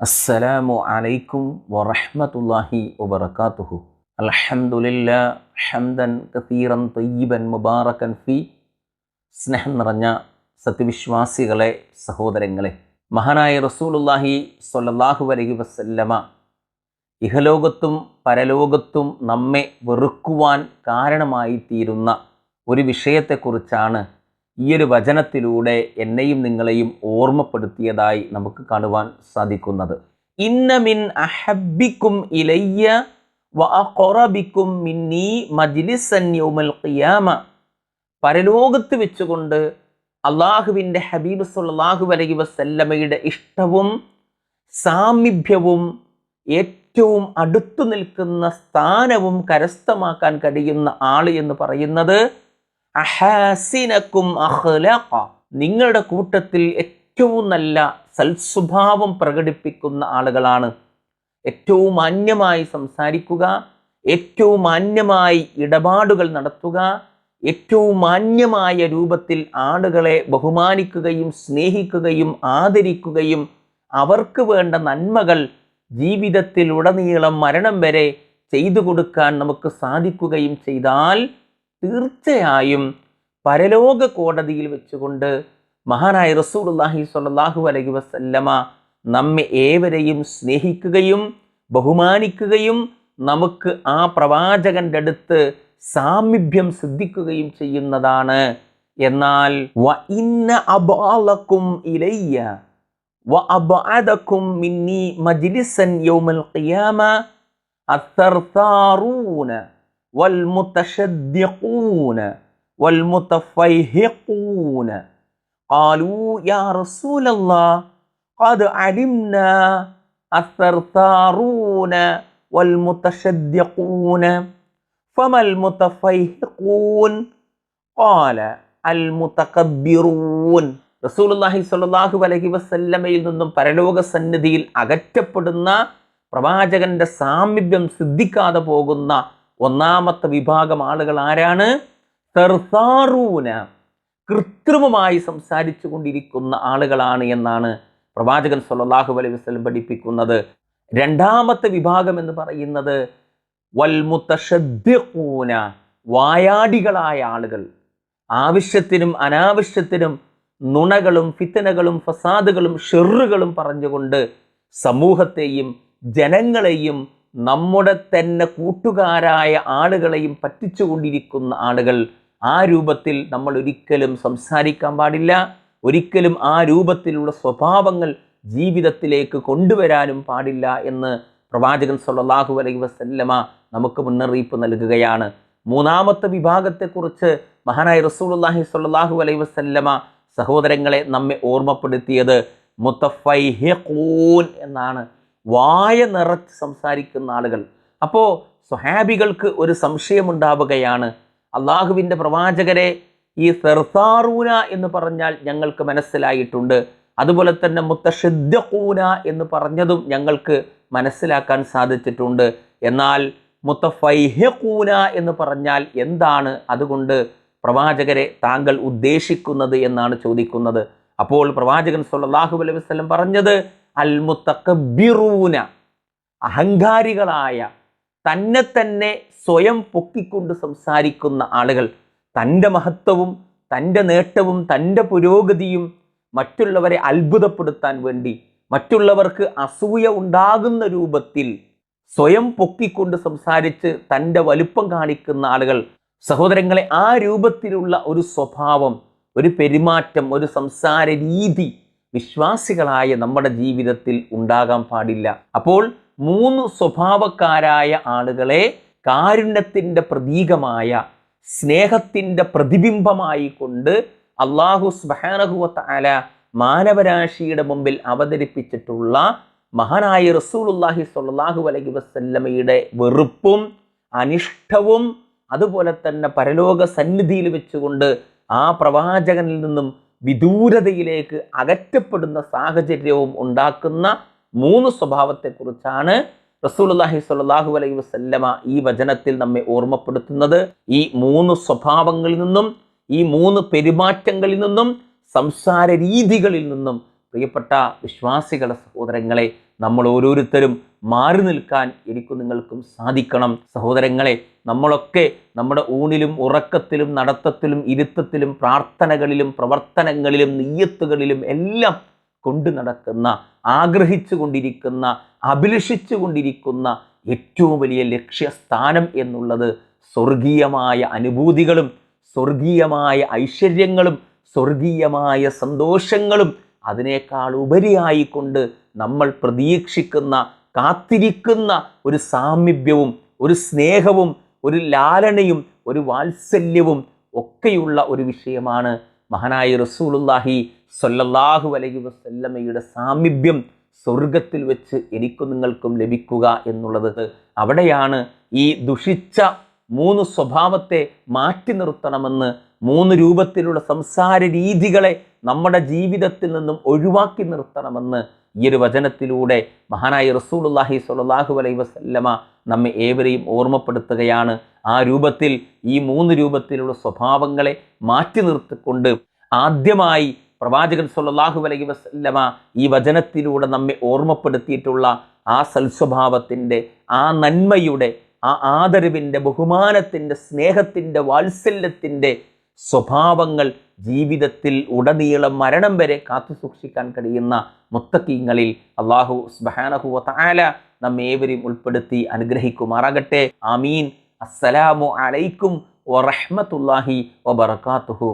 അസ്സലാമു അലൈക്കും വറഹ്മത്തുള്ളാഹി വബറകാതുഹു. അൽഹംദുലില്ലാ ഹംദൻ കസീറൻ തയ്യിബൻ മുബാറകൻ ഫി സ്നേഹം നിറഞ്ഞ സത്യവിശ്വാസികളെ സഹോദരങ്ങളെ മഹാനായ റസൂലുള്ളാഹി സ്വല്ലല്ലാഹു അലൈഹി വസല്ലമ ഇഹലോകത്തും പരലോകത്തും നമ്മെ വെറുക്കുവാൻ കാരണമായി തീരുന്ന ഒരു വിഷയത്തെക്കുറിച്ചാണ് ഈ ഒരു വചനത്തിലൂടെ എന്നെയും നിങ്ങളെയും ഓർമ്മപ്പെടുത്തിയതായി നമുക്ക് കാണുവാൻ സാധിക്കുന്നത്. ഇന്നമിൻ അഹബിക്കും ഇലയ്യ വറബിക്കും മിന്നി മജ്ലിസൻ യൗമൽ ഖിയാമ. പരലോകത്ത് വെച്ചുകൊണ്ട് അള്ളാഹുവിന്റെ ഹബീബ് സുല്ലാഹു അലൈഹി വസല്ലമയുടെ ഇഷ്ടവും സാമീപ്യവും ഏറ്റവും അടുത്തു നിൽക്കുന്ന സ്ഥാനവും കരസ്ഥമാക്കാൻ കഴിയുന്ന ആൾ എന്ന് പറയുന്നത് അഹാസിനക്കും അഹ്ലാഖ നിങ്ങളുടെ കൂട്ടത്തിൽ ഏറ്റവും നല്ല സൽസ്വഭാവം പ്രകടിപ്പിക്കുന്ന ആളുകളാണ്. ഏറ്റവും മാന്യമായി സംസാരിക്കുക ഏറ്റവും മാന്യമായി ഇടപാടുകൾ നടത്തുക ഏറ്റവും മാന്യമായ രൂപത്തിൽ ആളുകളെ ബഹുമാനിക്കുകയും സ്നേഹിക്കുകയും ആദരിക്കുകയും അവർക്ക് വേണ്ട നന്മകൾ ജീവിതത്തിലുടനീളം മരണം വരെ ചെയ്തു കൊടുക്കാൻ നമുക്ക് സാധിക്കുകയും ചെയ്താൽ തീർച്ചയായും പരലോക കോടതിയിൽ വെച്ചുകൊണ്ട് മഹാനായ റസൂൽഹി സാഹു അലൈഹി വസല്ലമ നമ്മെ ഏവരെയും സ്നേഹിക്കുകയും ബഹുമാനിക്കുകയും നമുക്ക് ആ പ്രവാചകന്റെ അടുത്ത് സാമീപ്യം സിദ്ധിക്കുകയും ചെയ്യുന്നതാണ്. എന്നാൽ വ ഇന്ന അബാലക്കും ഇലയ്യ വ അബാദക്കും മിന്നി മജ്ലിസൻ യൗമൽ ഖിയാമ അത്തർത്താറൂന والمتشدقون والمتفيهقون قالوا يا رسول الله قد علمنا الثرثارون والمتشدقون فما المتفيهقون قال المتكبرون റസൂലുള്ളാഹി സ്വല്ലല്ലാഹു അലൈഹി വസല്ലമയിൽ നിന്നും പരലോക സന്നിധിയിൽ അകറ്റപ്പെടുന്ന പ്രവാചകന്റെ സാമീപ്യം സിദ്ധിക്കാതെ പോകുന്ന ഒന്നാമത്തെ വിഭാഗം ആളുകൾ ആരാണ്? തെർസാറൂന കൃത്രിമമായി സംസാരിച്ചു കൊണ്ടിരിക്കുന്ന ആളുകളാണ് എന്നാണ് പ്രവാചകൻ സൊല്ലാഹു അലൈഹി വസ്ലം പഠിപ്പിക്കുന്നത്. രണ്ടാമത്തെ വിഭാഗം എന്ന് പറയുന്നത് വൽമുത്തഷദ്ദിഖൂന വായാടികളായ ആളുകൾ. ആവശ്യത്തിനും അനാവശ്യത്തിനും നുണകളും ഫിത്തനകളും ഫസാദുകളും ഷെറുകളും പറഞ്ഞുകൊണ്ട് സമൂഹത്തെയും ജനങ്ങളെയും നമ്മുടെ തന്നെ കൂട്ടുകാരായ ആളുകളെയും പറ്റിച്ചുകൊണ്ടിരിക്കുന്ന ആളുകൾ ആ രൂപത്തിൽ നമ്മൾ ഒരിക്കലും സംസാരിക്കാൻ പാടില്ല. ഒരിക്കലും ആ രൂപത്തിലുള്ള സ്വഭാവങ്ങൾ ജീവിതത്തിലേക്ക് കൊണ്ടുവരാനും പാടില്ല എന്ന് പ്രവാചകൻ സൊല്ലാഹു അലൈഹി വസല്ലമ നമുക്ക് മുന്നറിയിപ്പ് നൽകുകയാണ്. മൂന്നാമത്തെ വിഭാഗത്തെക്കുറിച്ച് മഹാനായ റസൂലുള്ളാഹി സ്വല്ലല്ലാഹു അലൈഹി വസല്ലമ സഹോദരങ്ങളെ നമ്മെ ഓർമ്മപ്പെടുത്തിയത് മുത്തഫൈഹിഖൂൻ എന്നാണ്. വായ നിറച്ച് സംസാരിക്കുന്ന ആളുകൾ. അപ്പോൾ സ്വഹാബികൾക്ക് ഒരു സംശയമുണ്ടാവുകയാണ്. അള്ളാഹുവിന്റെ പ്രവാചകരെ ഈ സെർസാറൂന എന്ന് പറഞ്ഞാൽ ഞങ്ങൾക്ക് മനസ്സിലായിട്ടുണ്ട്. അതുപോലെ തന്നെ മുത്തഷിദ്ദൂന എന്ന് പറഞ്ഞതും ഞങ്ങൾക്ക് മനസ്സിലാക്കാൻ സാധിച്ചിട്ടുണ്ട്. എന്നാൽ മുത്തഫൈഹൂന എന്ന് പറഞ്ഞാൽ എന്താണ്? അതുകൊണ്ട് പ്രവാചകരെ താങ്കൾ ഉദ്ദേശിക്കുന്നത് എന്നാണ് ചോദിക്കുന്നത്. അപ്പോൾ പ്രവാചകൻ സല്ലാഹു അലൈഹി വസല്ലം പറഞ്ഞത് അൽ മുത്തക്കബിറൂന അഹങ്കാരികളായ തന്നെ തന്നെ സ്വയം പൊക്കിക്കൊണ്ട് സംസാരിക്കുന്ന ആളുകൾ തന്റെ മഹത്വവും തന്റെ നേട്ടവും തന്റെ പുരോഗതിയും മറ്റുള്ളവരെ അത്ഭുതപ്പെടുത്താൻ വേണ്ടി മറ്റുള്ളവർക്ക് അസൂയ ഉണ്ടാകുന്ന രൂപത്തിൽ സ്വയം പൊക്കിക്കൊണ്ട് സംസാരിച്ച് തന്റെ വലുപ്പം കാണിക്കുന്ന ആളുകൾ സഹോദരങ്ങളെ ആ രൂപത്തിലുള്ള ഒരു സ്വഭാവം ഒരു പെരുമാറ്റം ഒരു സംസാര രീതി വിശ്വാസികളായ നമ്മുടെ ജീവിതത്തിൽ ഉണ്ടാകാൻ പാടില്ല. അപ്പോൾ മൂന്ന് സ്വഭാവക്കാരായ ആളുകളെ കാരുണ്യത്തിന്റെ പ്രതീകമായ സ്നേഹത്തിന്റെ പ്രതിബിംബമായി കൊണ്ട് അള്ളാഹു സ്ബഹാനഹുവത്ത അല മാനവരാശിയുടെ മുമ്പിൽ അവതരിപ്പിച്ചിട്ടുള്ള മഹാനായ റസൂലുല്ലാഹി സ്വല്ലല്ലാഹു അലൈഹി വസ്ല്ലമയുടെ വെറുപ്പും അനിഷ്ടവും അതുപോലെ തന്നെ പരലോക സന്നിധിയിൽ വെച്ചുകൊണ്ട് ആ പ്രവാചകനിൽ നിന്നും വിദൂരതയിലേക്ക് അകറ്റപ്പെടുന്ന സാഹചര്യവും ഉണ്ടാക്കുന്ന മൂന്ന് സ്വഭാവത്തെക്കുറിച്ചാണ് റസൂലുള്ളാഹി സ്വല്ലല്ലാഹു അലൈഹി വസല്ലമ ഈ വചനത്തിൽ നമ്മെ ഓർമ്മപ്പെടുത്തുന്നത്. ഈ മൂന്ന് സ്വഭാവങ്ങളിൽ നിന്നും ഈ മൂന്ന് പെരുമാറ്റങ്ങളിൽ നിന്നും സംസാര രീതികളിൽ നിന്നും പ്രിയപ്പെട്ട വിശ്വാസികളെ സഹോദരങ്ങളെ നമ്മൾ ഓരോരുത്തരും മാറി നിൽക്കാൻ എനിക്കും നിങ്ങൾക്കും സാധിക്കണം. സഹോദരങ്ങളെ നമ്മളൊക്കെ നമ്മുടെ ഊണിലും ഉറക്കത്തിലും നടത്തത്തിലും ഇരുത്തത്തിലും പ്രാർത്ഥനകളിലും പ്രവർത്തനങ്ങളിലും നെയ്യത്തുകളിലും എല്ലാം കൊണ്ടു നടക്കുന്ന ആഗ്രഹിച്ചു കൊണ്ടിരിക്കുന്ന അഭിലഷിച്ചു കൊണ്ടിരിക്കുന്ന ഏറ്റവും വലിയ ലക്ഷ്യസ്ഥാനം എന്നുള്ളത് സ്വർഗീയമായ അനുഭൂതികളും സ്വർഗീയമായ ഐശ്വര്യങ്ങളും സ്വർഗീയമായ സന്തോഷങ്ങളും അതിനേക്കാൾ ഉപരിയായിക്കൊണ്ട് നമ്മൾ പ്രതീക്ഷിക്കുന്ന കാത്തിരിക്കുന്ന ഒരു സാമീപ്യവും ഒരു സ്നേഹവും ഒരു ലാലനയും ഒരു വാത്സല്യവും ഒക്കെയുള്ള ഒരു വിഷയമാണ് മഹാനായ റസൂലുല്ലാഹി സൊല്ലാഹു അലൈഹി വസല്ലമയുടെ സാമീപ്യം സ്വർഗത്തിൽ വെച്ച് എനിക്കും നിങ്ങൾക്കും ലഭിക്കുക എന്നുള്ളത്. അവിടെയാണ് ഈ ദുഷിച്ച മൂന്ന് സ്വഭാവത്തെ മാറ്റി നിർത്തണമെന്ന് മൂന്ന് രൂപത്തിലുള്ള സംസാര രീതികളെ നമ്മുടെ ജീവിതത്തിൽ നിന്നും ഒഴിവാക്കി നിർത്തണമെന്ന് ഈ ഒരു വചനത്തിലൂടെ മഹാനായ റസൂലുല്ലാഹി സ്വല്ലല്ലാഹു അലൈ വസല്ലമ നമ്മെ ഏവരെയും ഓർമ്മപ്പെടുത്തുകയാണ്. ആ രൂപത്തിൽ ഈ മൂന്ന് രൂപത്തിലുള്ള സ്വഭാവങ്ങളെ മാറ്റി നിർത്തിക്കൊണ്ട് ആദ്യമായി പ്രവാചകൻ സ്വല്ലല്ലാഹു അലൈഹി വസല്ലമ ഈ വചനത്തിലൂടെ നമ്മെ ഓർമ്മപ്പെടുത്തിയിട്ടുള്ള ആ സൽസ്വഭാവത്തിന്റെ ആ നന്മയുടെ ആ ആദരവിന്റെ ബഹുമാനത്തിന്റെ സ്നേഹത്തിന്റെ വാത്സല്യത്തിന്റെ സ്വഭാവങ്ങൾ ജീവിതത്തിൽ ഉടനീളം മരണം വരെ കാത്തു സൂക്ഷിക്കാൻ കഴിയുന്ന മുത്തക്കീങ്ങളിൽ അള്ളാഹു സുബ്ഹാനഹു വതആല നമ്മേവരെയും ഉൾപ്പെടുത്തി അനുഗ്രഹിക്കുമാറാകട്ടെ. ആമീൻ. അസ്സലാമു അലൈക്കും വറഹ്മത്തുള്ളാഹി വബറകാതുഹു.